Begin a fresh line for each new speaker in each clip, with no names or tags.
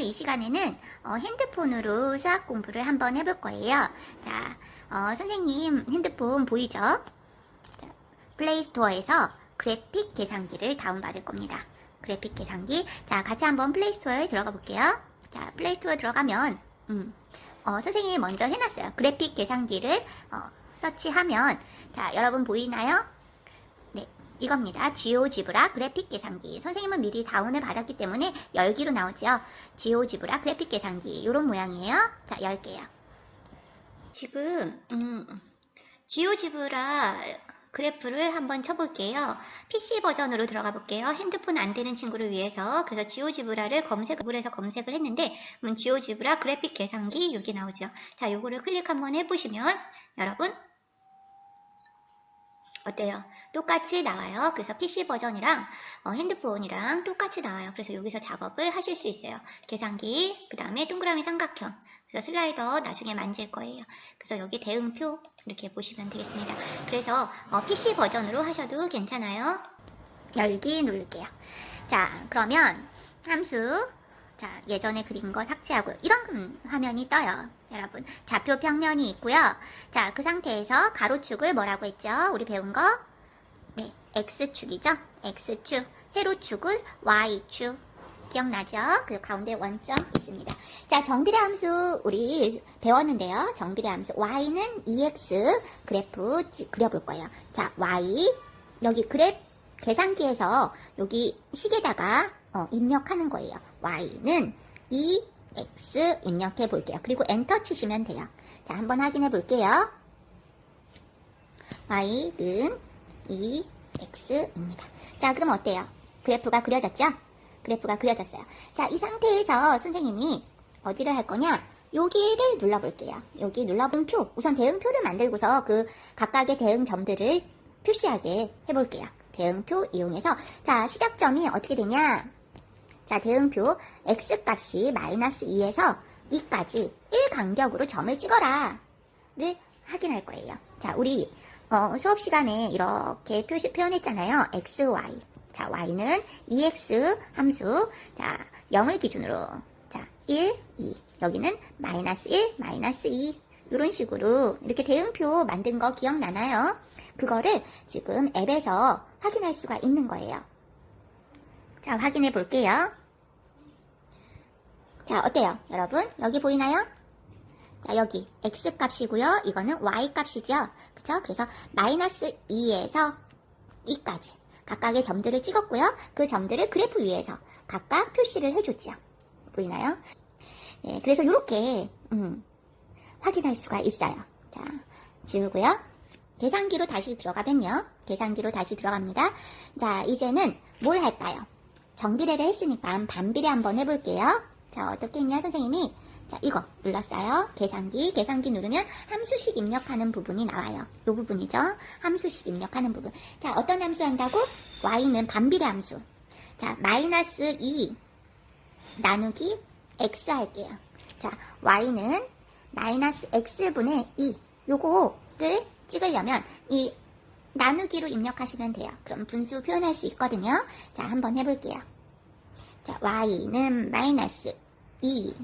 오늘 이 시간에는 어, 핸드폰으로 수학 공부를 한번 해볼 거예요. 자, 어, 선생님 핸드폰 보이죠? 자, 플레이스토어에서 그래픽 계산기를 다운받을 겁니다. 그래픽 계산기. 자, 같이 한번 플레이스토어에 들어가 볼게요. 자, 플레이스토어에 들어가면, 음, 어, 선생님이 먼저 해놨어요. 그래픽 계산기를 어, 서치하면, 자, 여러분 보이나요? 네, 이겁니다. 지오지브라 그래픽 계산기. 선생님은 미리 다운을 받았기 때문에 열기로 나오죠. 지오지브라 그래픽 계산기. 이런 모양이에요. 자, 열게요. 지금 음, 지오지브라 그래프를 한번 쳐볼게요. PC 버전으로 들어가 볼게요. 핸드폰 안 되는 친구를 위해서. 그래서 지오지브라를 검색을 해서 검색을 했는데, 음, 지오지브라 그래픽 계산기 여기 나오죠. 자, 요거를 클릭 한번 해보시면, 여러분, 어때요? 똑같이 나와요. 그래서 PC 버전이랑 어, 핸드폰이랑 똑같이 나와요. 그래서 여기서 작업을 하실 수 있어요. 계산기, 그 다음에 동그라미 삼각형. 그래서 슬라이더 나중에 만질 거예요. 그래서 여기 대응표 이렇게 보시면 되겠습니다. 그래서 어, PC 버전으로 하셔도 괜찮아요. 열기 누를게요. 자, 그러면 함수 자, 예전에 그린 거 삭제하고 이런 화면이 떠요. 여러분, 좌표 평면이 있고요. 자, 그 상태에서 가로축을 뭐라고 했죠? 우리 배운 거? 네, X축이죠? X축. 세로축을 Y축. 기억나죠? 그 가운데 원점 있습니다. 자, 정비례 함수 우리 배웠는데요. 정비례 함수 Y는 EX 그래프 찌- 그려볼 거예요. 자, Y 여기 그래프 계산기에서 여기 식에다가 어, 입력하는 거예요. y는 2x 입력해 볼게요. 그리고 엔터 치시면 돼요. 자, 한번 확인해 볼게요. y는 2x입니다. 자, 그럼 어때요? 그래프가 그려졌죠? 그래프가 그려졌어요. 자, 이 상태에서 선생님이 어디를 할 거냐? 여기를 눌러볼게요. 여기 눌러본 표. 우선 대응표를 만들고서 그 각각의 대응점들을 표시하게 해볼게요. 대응표 이용해서. 자, 시작점이 어떻게 되냐? 자, 대응표 x값이 마이너스 2에서 2까지 1 간격으로 점을 찍어라. 를 확인할 거예요. 자, 우리 어, 수업 시간에 이렇게 표시 표현했잖아요. x, y. 자, y는 2x 함수. 자, 0을 기준으로. 자, 1, 2. 여기는 마이너스 1, 마이너스 2. 이런 식으로 이렇게 대응표 만든 거 기억나나요? 그거를 지금 앱에서 확인할 수가 있는 거예요. 자, 확인해 볼게요. 자, 어때요? 여러분? 여기 보이나요? 자, 여기 x 값이고요. 이거는 y 값이죠. 그쵸? 그래서 마이너스 2에서 2까지 각각의 점들을 찍었고요. 그 점들을 그래프 위에서 각각 표시를 해줬죠. 보이나요? 네, 그래서 이렇게 음, 확인할 수가 있어요. 자, 지우고요. 계산기로 다시 들어가면요. 계산기로 다시 들어갑니다. 자, 이제는 뭘 할까요? 정비례를 했으니까 반비례 한번 해볼게요. 자, 어떻게 했냐, 선생님이? 자, 이거 눌렀어요. 계산기, 계산기 누르면 함수식 입력하는 부분이 나와요. 이 부분이죠. 함수식 입력하는 부분. 자, 어떤 함수 한다고? y는 반비례 함수. 자, 마이너스 2 나누기 x 할게요. 자, y는 마이너스 x분의 2. 요거를 찍으려면 이 나누기로 입력하시면 돼요. 그럼 분수 표현할 수 있거든요. 자, 한번 해볼게요. 자, y는 마이너스 2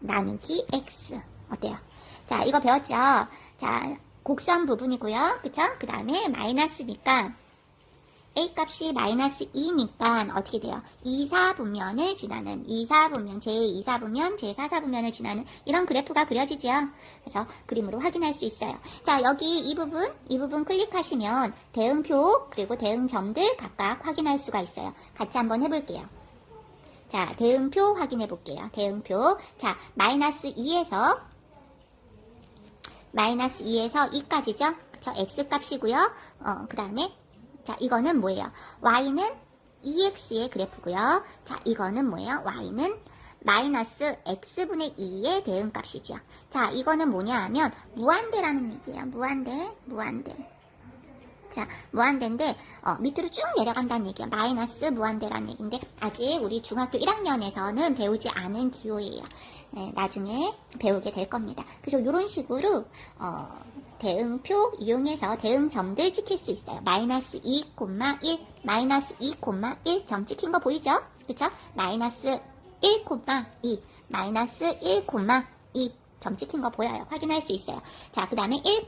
나누기 x. 어때요? 자, 이거 배웠죠? 자, 곡선 부분이고요. 그쵸? 그 다음에 마이너스니까 a 값이 마이너스 2니까 어떻게 돼요? 2, 4분면을 지나는 2, 4분면, 제2, 4분면, 제4, 4분면을 지나는 이런 그래프가 그려지죠. 그래서 그림으로 확인할 수 있어요. 자, 여기 이 부분, 이 부분 클릭하시면 대응표 그리고 대응점들 각각 확인할 수가 있어요. 같이 한번 해볼게요. 자, 대응표 확인해 볼게요. 대응표. 자, 마이너스 2에서 마이너스 2에서 2까지죠? 그쵸? x 값이고요. 어, 그 다음에 자, 이거는 뭐예요? y는 2x의 그래프고요. 자, 이거는 뭐예요? y는 마이너스 x분의 2의 대응값이죠. 자, 이거는 뭐냐 하면 무한대라는 얘기예요. 무한대, 무한대. 자, 무한대인데 어, 밑으로 쭉 내려간다는 얘기야. 마이너스 무한대라는 얘기인데 아직 우리 중학교 1학년에서는 배우지 않은 기호예요. 네, 나중에 배우게 될 겁니다. 그래서 이런 식으로 어, 대응표 이용해서 대응점들 찍힐 수 있어요. 마이너스 2, 1, 마이너스 2, 1 점 찍힌 거 보이죠? 그쵸? 마이너스 1, 2, 마이너스 1, 2 점 찍힌 거 보여요. 확인할 수 있어요. 자, 그 다음에 1,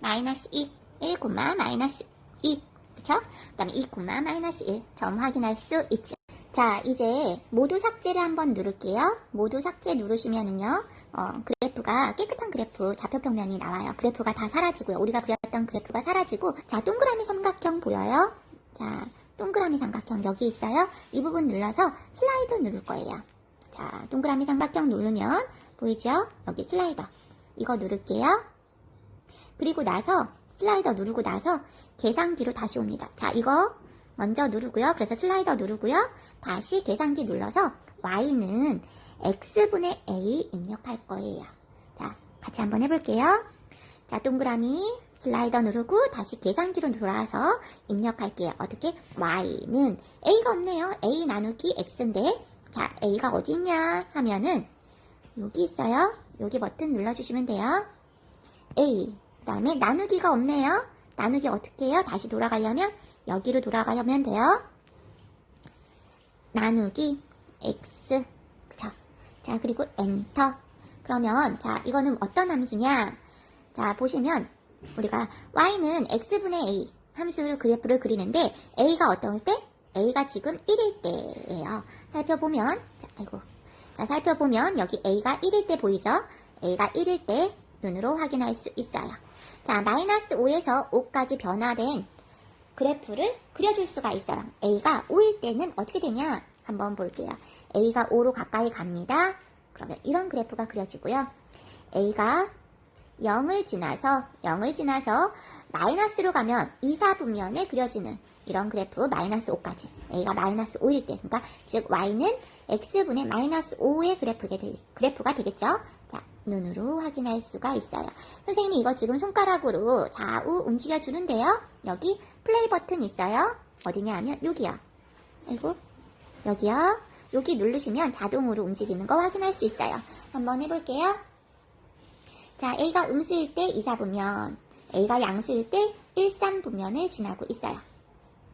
마이너스 2, 1, 마이너스 2. 그쵸? 그 다음에 2, 마이너스 1. 점 확인할 수 있죠. 자, 이제 모두 삭제를 한번 누를게요. 모두 삭제 누르시면은요, 어, 그래프가 깨끗한 그래프 좌표평면이 나와요. 그래프가 다 사라지고요. 우리가 그렸던 그래프가 사라지고, 자, 동그라미 삼각형 보여요? 자, 동그라미 삼각형 여기 있어요. 이 부분 눌러서 슬라이드 누를 거예요. 자, 동그라미 삼각형 누르면 보이죠? 여기 슬라이더. 이거 누를게요. 그리고 나서 슬라이더 누르고 나서 계산기로 다시 옵니다. 자, 이거 먼저 누르고요. 그래서 슬라이더 누르고요. 다시 계산기 눌러서 y는 x분의 a 입력할 거예요. 자, 같이 한번 해볼게요. 자, 동그라미 슬라이더 누르고 다시 계산기로 돌아와서 입력할게요. 어떻게? y는 a가 없네요. a 나누기 x인데 자, a가 어디 있냐 하면은 여기 있어요. 여기 버튼 눌러주시면 돼요. a 그 다음에 나누기가 없네요. 나누기 어떻게 해요? 다시 돌아가려면 여기로 돌아가면 돼요. 나누기 x 그쵸? 자 그리고 엔터 그러면 자 이거는 어떤 함수냐 자 보시면 우리가 y는 x분의 a 함수를 그래프를 그리는데 a가 어떨 때? a가 지금 1일 때예요. 살펴보면 자 아이고 자 살펴보면 여기 a가 1일 때 보이죠? a가 1일 때 눈으로 확인할 수 있어요. 자 마이너스 5에서 5까지 변화된 그래프를 그려줄 수가 있어요. A가 5일 때는 어떻게 되냐? 한번 볼게요. A가 5로 가까이 갑니다. 그러면 이런 그래프가 그려지고요. A가 0을 지나서 0을 지나서 마이너스로 가면 2, 4분면에 그려지는 이런 그래프 마이너스 5까지 A가 마이너스 5일 때 그러니까 즉 Y는 X분의 마이너스 5의 그래프가, 되겠죠. 자 눈으로 확인할 수가 있어요. 선생님이 이거 지금 손가락으로 좌우 움직여 주는데요. 여기 플레이 버튼 있어요. 어디냐 하면 여기요. 아이고 여기요. 여기 누르시면 자동으로 움직이는 거 확인할 수 있어요. 한번 해볼게요. 자, A가 음수일 때 2, 4분면, A가 양수일 때 1, 3분면을 지나고 있어요.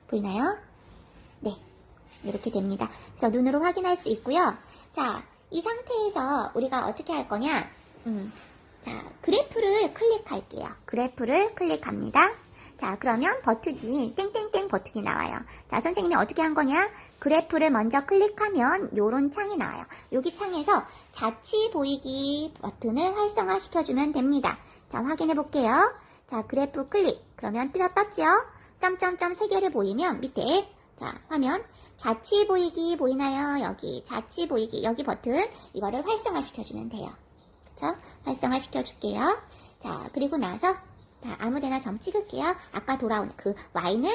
보이나요? 네. 이렇게 됩니다. 그래서 눈으로 확인할 수 있고요. 자, 이 상태에서 우리가 어떻게 할 거냐? 음, 자, 그래프를 클릭할게요. 그래프를 클릭합니다. 자, 그러면 버튼이 땡땡땡 버튼이 나와요. 자, 선생님이 어떻게 한 거냐? 그래프를 먼저 클릭하면 요런 창이 나와요. 여기 창에서 자치 보이기 버튼을 활성화 시켜주면 됩니다. 자, 확인해 볼게요. 자, 그래프 클릭. 그러면 뜨 떴죠? 점점점 세 개를 보이면 밑에 자, 화면 자치 보이기 보이나요? 여기 자치 보이기 여기 버튼 이거를 활성화 시켜주면 돼요. 그쵸? 활성화 시켜줄게요. 자, 그리고 나서 자, 아무데나 점 찍을게요. 아까 돌아온 그 y는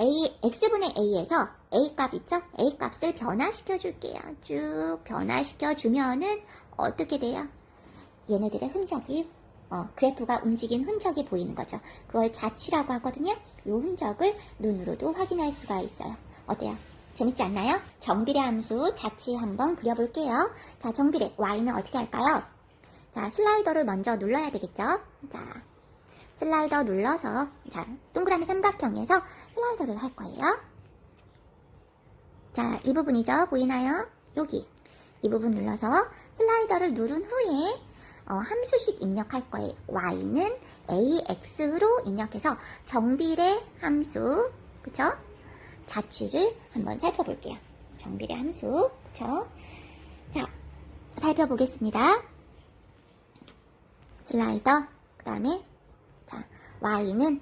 a x분의 a에서 a 값 있죠? a 값을 변화시켜 줄게요. 쭉 변화시켜 주면은 어떻게 돼요? 얘네들의 흔적이 어, 그래프가 움직인 흔적이 보이는 거죠. 그걸 자취라고 하거든요. 이 흔적을 눈으로도 확인할 수가 있어요. 어때요? 재밌지 않나요? 정비례 함수 자취 한번 그려볼게요. 자, 정비례 y는 어떻게 할까요? 자, 슬라이더를 먼저 눌러야 되겠죠? 자, 슬라이더 눌러서 자 동그라미 삼각형에서 슬라이더를 할 거예요. 자, 이 부분이죠. 보이나요? 여기 이 부분 눌러서 슬라이더를 누른 후에 어, 함수식 입력할 거예요. y는 ax로 입력해서 정비례 함수 그쵸? 자취를 한번 살펴볼게요. 정비례 함수 그쵸? 자, 살펴보겠습니다. 슬라이더 그 다음에 자, Y는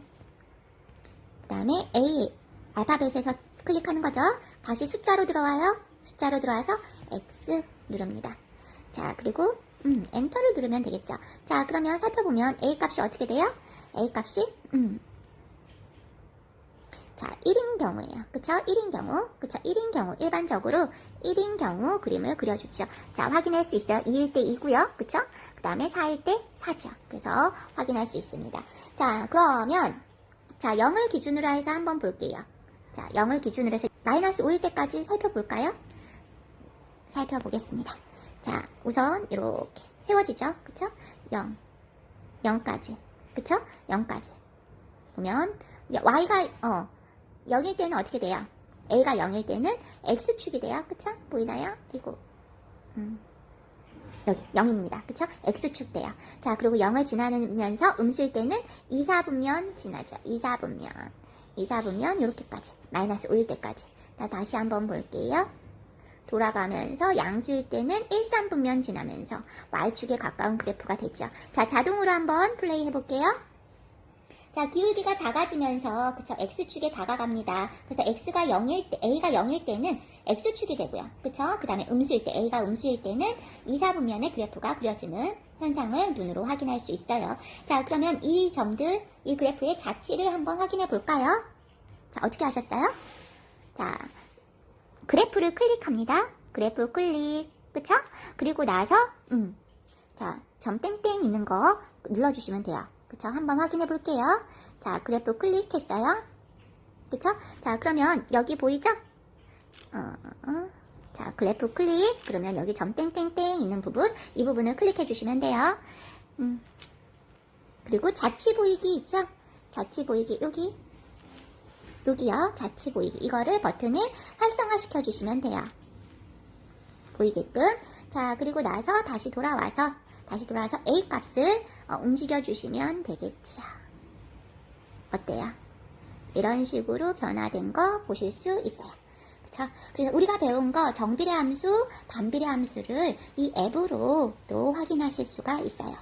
그 다음에 A 알파벳에서 클릭하는 거죠. 다시 숫자로 들어와요. 숫자로 들어와서 X 누릅니다. 자, 그리고 음, 엔터를 누르면 되겠죠. 자, 그러면 살펴보면 A 값이 어떻게 돼요? A 값이 음. 자, 1인 경우예요. 그쵸? 1인 경우. 그쵸? 1인 경우. 일반적으로 1인 경우 그림을 그려주죠. 자, 확인할 수 있어요. 2일 때 2고요. 그쵸? 그 다음에 4일 때 4죠. 그래서 확인할 수 있습니다. 자, 그러면 자, 0을 기준으로 해서 한번 볼게요. 자, 0을 기준으로 해서 마이너스 5일 때까지 살펴볼까요? 살펴보겠습니다. 자, 우선 이렇게 세워지죠? 그쵸? 0, 0까지. 그쵸? 0까지. 보면 y가 어 0일 때는 어떻게 돼요? a가 0일 때는 x축이 돼요. 그쵸? 보이나요? 그리고 음, 여기 0입니다. 그쵸? x축 돼요. 자, 그리고 0을 지나면서 음수일 때는 2, 4분면 지나죠. 2, 4분면. 2, 4분면 이렇게까지. 마이너스 5일 때까지. 자, 다시 한번 볼게요. 돌아가면서 양수일 때는 1, 3분면 지나면서 y축에 가까운 그래프가 되죠. 자, 자동으로 한번 플레이 해볼게요. 자, 기울기가 작아지면서, 그쵸, x축에 다가갑니다. 그래서 x가 0일 때, a가 0일 때는 x축이 되고요. 그쵸? 그 다음에 음수일 때, a가 음수일 때는 2, 4분면의 그래프가 그려지는 현상을 눈으로 확인할 수 있어요. 자, 그러면 이 점들, 이 그래프의 자치를 한번 확인해 볼까요? 자, 어떻게 하셨어요? 자, 그래프를 클릭합니다. 그래프 클릭. 그쵸? 그리고 나서, 음, 자, 점 땡땡 있는 거 눌러 주시면 돼요. 그쵸? 한번 확인해 볼게요. 자, 그래프 클릭했어요. 그쵸? 자, 그러면 여기 보이죠? 어, 어. 자, 그래프 클릭. 그러면 여기 점 땡땡땡 있는 부분, 이 부분을 클릭해 주시면 돼요. 음. 그리고 자치 보이기 있죠? 자치 보이기, 여기. 여기요. 자치 보이기. 이거를 버튼을 활성화 시켜 주시면 돼요. 보이게끔. 자, 그리고 나서 다시 돌아와서, 다시 돌아와서 A 값을 어, 움직여 주시면 되겠죠. 어때요? 이런 식으로 변화된 거 보실 수 있어요. 그쵸? 그래서 우리가 배운 거 정비례 함수, 반비례 함수를 이 앱으로 또 확인하실 수가 있어요.